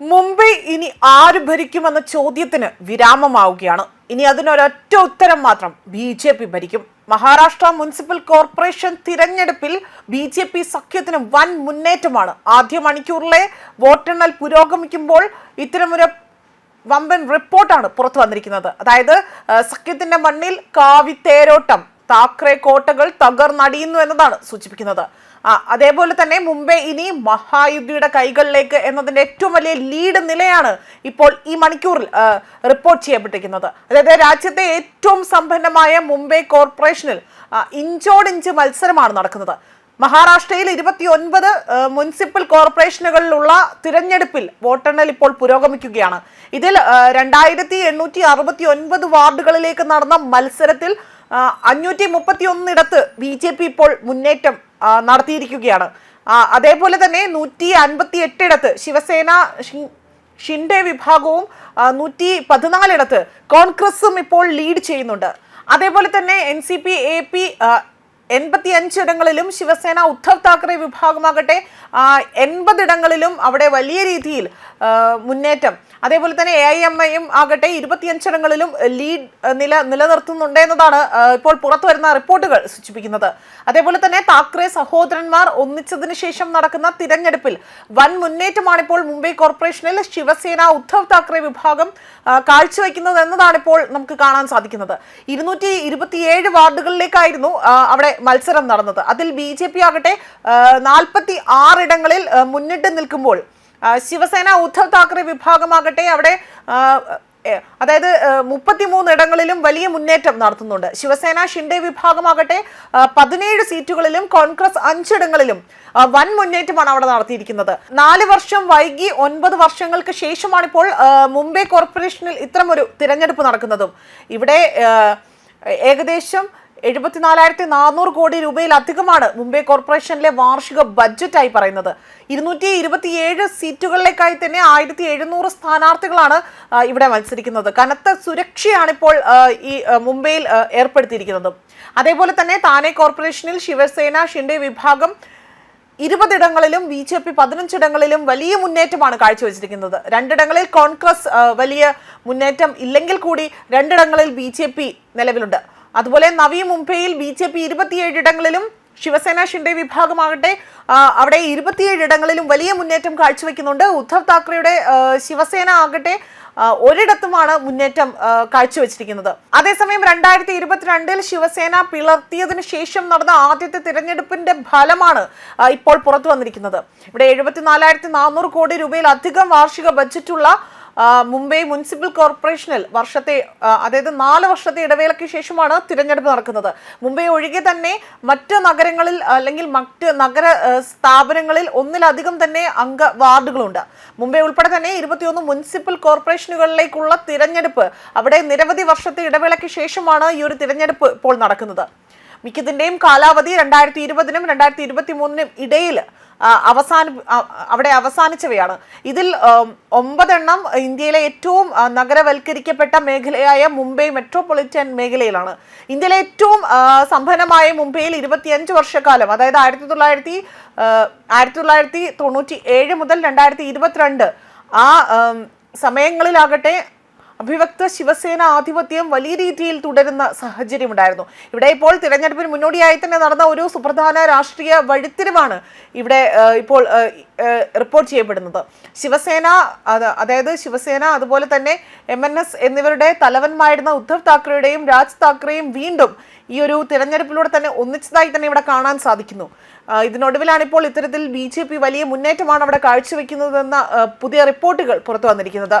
മുംബൈ ഇനി ആര് ഭരിക്കുമെന്ന ചോദ്യത്തിന് വിരാമമാവുകയാണ്. ഇനി അതിനൊരൊറ്റ ഉത്തരം മാത്രം ബി ജെ പി ഭരിക്കും. മഹാരാഷ്ട്ര മുനിസിപ്പൽ കോർപ്പറേഷൻ തിരഞ്ഞെടുപ്പിൽ ബി ജെ പി സഖ്യത്തിന് വൻ മുന്നേറ്റമാണ്. ആദ്യ മണിക്കൂറിലെ വോട്ടെണ്ണൽ പുരോഗമിക്കുമ്പോൾ ഇത്തരമൊരു വമ്പൻ റിപ്പോർട്ടാണ് പുറത്തു വന്നിരിക്കുന്നത്. അതായത് സഖ്യത്തിന്റെ മണ്ണിൽ കാവിത്തേരോട്ടം താക്കറെ കോട്ടകൾ തകർന്നടിയുന്നു എന്നതാണ് സൂചിപ്പിക്കുന്നത്. അതേപോലെ തന്നെ മുംബൈ ഇനി മഹായുദ്ധിയുടെ കൈകളിലേക്ക് എന്നതിന്റെ ഏറ്റവും വലിയ ലീഡ് നിലയാണ് ഇപ്പോൾ ഈ മണിക്കൂറിൽ റിപ്പോർട്ട് ചെയ്യപ്പെട്ടിരിക്കുന്നത്. അതായത് രാജ്യത്തെ ഏറ്റവും സമ്പന്നമായ മുംബൈ കോർപ്പറേഷനിൽ ഇഞ്ചോടിഞ്ച് മത്സരമാണ് നടക്കുന്നത്. മഹാരാഷ്ട്രയിൽ ഇരുപത്തി ഒൻപത് മുനിസിപ്പൽ കോർപ്പറേഷനുകളിലുള്ള തിരഞ്ഞെടുപ്പിൽ വോട്ടെണ്ണൽ ഇപ്പോൾ പുരോഗമിക്കുകയാണ്. ഇതിൽ രണ്ടായിരത്തി എണ്ണൂറ്റി അറുപത്തി ഒൻപത് വാർഡുകളിലേക്ക് നടന്ന മത്സരത്തിൽ അഞ്ഞൂറ്റി മുപ്പത്തി ഒന്നിടത്ത് ബി ജെ പി ഇപ്പോൾ മുന്നേറ്റം നടത്തിയിരിക്കുകയാണ്. അതേപോലെ തന്നെ നൂറ്റി അൻപത്തി എട്ടിടത്ത് ശിവസേന ഷിൻഡെ വിഭാഗവും നൂറ്റി പതിനാലിടത്ത് കോൺഗ്രസും ഇപ്പോൾ ലീഡ് ചെയ്യുന്നുണ്ട്. അതേപോലെ തന്നെ N C P A P എൺപത്തി അഞ്ചിടങ്ങളിലും ശിവസേന ഉദ്ധവ് താക്കറെ വിഭാഗമാകട്ടെ എൺപതിടങ്ങളിലും അവിടെ വലിയ രീതിയിൽ മുന്നേറ്റം. അതേപോലെ തന്നെ എ ഐ എം ഐയും ആകട്ടെ ഇരുപത്തിയഞ്ചിടങ്ങളിലും ലീഡ് നില നിലനിർത്തുന്നുണ്ട് എന്നതാണ് ഇപ്പോൾ പുറത്തു വരുന്ന റിപ്പോർട്ടുകൾ സൂചിപ്പിക്കുന്നത്. അതേപോലെ തന്നെ താക്കറെ സഹോദരന്മാർ ഒന്നിച്ചതിന് ശേഷം നടക്കുന്ന തിരഞ്ഞെടുപ്പിൽ വൻ മുന്നേറ്റമാണ് ഇപ്പോൾ മുംബൈ കോർപ്പറേഷനിൽ ശിവസേന ഉദ്ധവ് താക്കറെ വിഭാഗം കാഴ്ചവെക്കുന്നത് എന്നതാണ് ഇപ്പോൾ നമുക്ക് കാണാൻ സാധിക്കുന്നത്. ഇരുന്നൂറ്റി ഇരുപത്തിയേഴ് വാർഡുകളിലേക്കായിരുന്നു അവിടെ മത്സരം നടന്നത്. അതിൽ ബി ജെ പി ആകട്ടെ നാൽപ്പത്തി ആറിടങ്ങളിൽ മുന്നിട്ട് നിൽക്കുമ്പോൾ ശിവസേന ഉദ്ധവ് താക്കറെ വിഭാഗമാകട്ടെ അവിടെ അതായത് മുപ്പത്തിമൂന്ന് ഇടങ്ങളിലും വലിയ മുന്നേറ്റം നടത്തുന്നുണ്ട്. ശിവസേന ഷിൻഡെ വിഭാഗമാകട്ടെ പതിനേഴ് സീറ്റുകളിലും കോൺഗ്രസ് അഞ്ചിടങ്ങളിലും വൻ മുന്നേറ്റമാണ് അവിടെ നടത്തിയിരിക്കുന്നത്. നാല് വർഷം വൈകി ഒൻപത് വർഷങ്ങൾക്ക് ശേഷമാണ് ഇപ്പോൾ മുംബൈ കോർപ്പറേഷനിൽ ഇത്തരമൊരു തിരഞ്ഞെടുപ്പ് നടക്കുന്നതും. ഇവിടെ ഏകദേശം എഴുപത്തിനാലായിരത്തി നാനൂറ് കോടി രൂപയിലധികമാണ് മുംബൈ കോർപ്പറേഷനിലെ വാർഷിക ബഡ്ജറ്റായി പറയുന്നത്. ഇരുന്നൂറ്റി ഇരുപത്തിയേഴ് സീറ്റുകളിലേക്കായി തന്നെ ആയിരത്തി എഴുന്നൂറ് സ്ഥാനാർത്ഥികളാണ് ഇവിടെ മത്സരിക്കുന്നത്. കനത്ത സുരക്ഷയാണ് ഇപ്പോൾ ഈ മുംബൈയിൽ ഏർപ്പെടുത്തിയിരിക്കുന്നത്. അതേപോലെ തന്നെ താനെ കോർപ്പറേഷനിൽ ശിവസേന ഷിൻഡെ വിഭാഗം ഇരുപതിടങ്ങളിലും ബി ജെ പി പതിനഞ്ചിടങ്ങളിലും വലിയ മുന്നേറ്റമാണ് കാഴ്ചവെച്ചിരിക്കുന്നത്. രണ്ടിടങ്ങളിൽ കോൺഗ്രസ് വലിയ മുന്നേറ്റം ഇല്ലെങ്കിൽ കൂടി രണ്ടിടങ്ങളിൽ ബി ജെ പി നിലവിലുണ്ട്. അതുപോലെ നവി മുംബൈയിൽ ബി ജെ പി ഇരുപത്തിയേഴ് ഇടങ്ങളിലും ശിവസേന ഷിൻഡെ വിഭാഗമാകട്ടെ അവിടെ ഇരുപത്തിയേഴ് ഇടങ്ങളിലും വലിയ മുന്നേറ്റം കാഴ്ചവെക്കുന്നുണ്ട്. ഉദ്ധവ് താക്കറെയുടെ ശിവസേന ആകട്ടെ ഒരിടത്തുമാണ് മുന്നേറ്റം കാഴ്ചവെച്ചിരിക്കുന്നത്. അതേസമയം രണ്ടായിരത്തി ഇരുപത്തിരണ്ടിൽ ശിവസേന പിളർത്തിയതിനു ശേഷം നടന്ന ആദ്യത്തെ തിരഞ്ഞെടുപ്പിന്റെ ഫലമാണ് ഇപ്പോൾ പുറത്തു വന്നിരിക്കുന്നത്. ഇവിടെ എഴുപത്തിനാലായിരത്തി നാനൂറ് കോടി രൂപയിലധികം വാർഷിക ബജറ്റുള്ള മുംബൈ മുനിസിപ്പൽ കോർപ്പറേഷനിൽ വർഷത്തെ അതായത് നാല് വർഷത്തെ ഇടവേളയ്ക്ക് ശേഷമാണ് തിരഞ്ഞെടുപ്പ് നടക്കുന്നത്. മുംബൈ ഒഴികെ തന്നെ മറ്റ് നഗരങ്ങളിൽ അല്ലെങ്കിൽ മറ്റ് നഗര സ്ഥാപനങ്ങളിൽ ഒന്നിലധികം തന്നെ അംഗ വാർഡുകളുണ്ട്. മുംബൈ ഉൾപ്പെടെ തന്നെ ഇരുപത്തിയൊന്ന് മുനിസിപ്പൽ കോർപ്പറേഷനുകളിലേക്കുള്ള തിരഞ്ഞെടുപ്പ് അവിടെ നിരവധി വർഷത്തെ ഇടവേളയ്ക്ക് ശേഷമാണ് ഈ ഒരു തിരഞ്ഞെടുപ്പ് ഇപ്പോൾ നടക്കുന്നത്. മിക്കതിന്റെയും കാലാവധി രണ്ടായിരത്തി ഇരുപതിനും രണ്ടായിരത്തി ഇരുപത്തി മൂന്നിനും ഇടയിൽ അവസാന അവിടെ അവസാനിച്ചവയാണ്. ഇതിൽ ഒമ്പതെണ്ണം ഇന്ത്യയിലെ ഏറ്റവും നഗരവൽക്കരിക്കപ്പെട്ട മേഖലയായ മുംബൈ മെട്രോപൊളിറ്റൻ മേഖലയിലാണ്. ഇന്ത്യയിലെ ഏറ്റവും സമ്പന്നമായ മുംബൈയിൽ ഇരുപത്തിയഞ്ച് വർഷക്കാലം അതായത് ആയിരത്തി തൊള്ളായിരത്തി ആയിരത്തി തൊള്ളായിരത്തി തൊണ്ണൂറ്റി ഏഴ് മുതൽ രണ്ടായിരത്തി ഇരുപത്തിരണ്ട് ആ സമയങ്ങളിലാകട്ടെ അഭിവക്ത ശിവസേന ആധിപത്യം വലിയ രീതിയിൽ തുടരുന്ന സാഹചര്യമുണ്ടായിരുന്നു. ഇവിടെ ഇപ്പോൾ തിരഞ്ഞെടുപ്പിന് മുന്നോടിയായി തന്നെ നടന്ന ഒരു സുപ്രധാന രാഷ്ട്രീയ വഴിത്തിരിവാണ് ഇവിടെ ഇപ്പോൾ റിപ്പോർട്ട് ചെയ്യപ്പെടുന്നത്. ശിവസേന അതായത് ശിവസേന അതുപോലെ തന്നെ എം എൻ എസ് എന്നിവരുടെ തലവന്മായിരുന്ന ഉദ്ധവ് താക്കറെയുടെയും രാജ് താക്കറെയും വീണ്ടും ഈ ഒരു തിരഞ്ഞെടുപ്പിലൂടെ തന്നെ ഒന്നിച്ചതായി തന്നെ ഇവിടെ കാണാൻ സാധിക്കുന്നു. ഇതിനൊടുവിലാണ് ഇപ്പോൾ ഇത്തരത്തിൽ ബി വലിയ മുന്നേറ്റമാണ് അവിടെ കാഴ്ചവെക്കുന്നതെന്ന പുതിയ റിപ്പോർട്ടുകൾ പുറത്തു വന്നിരിക്കുന്നത്.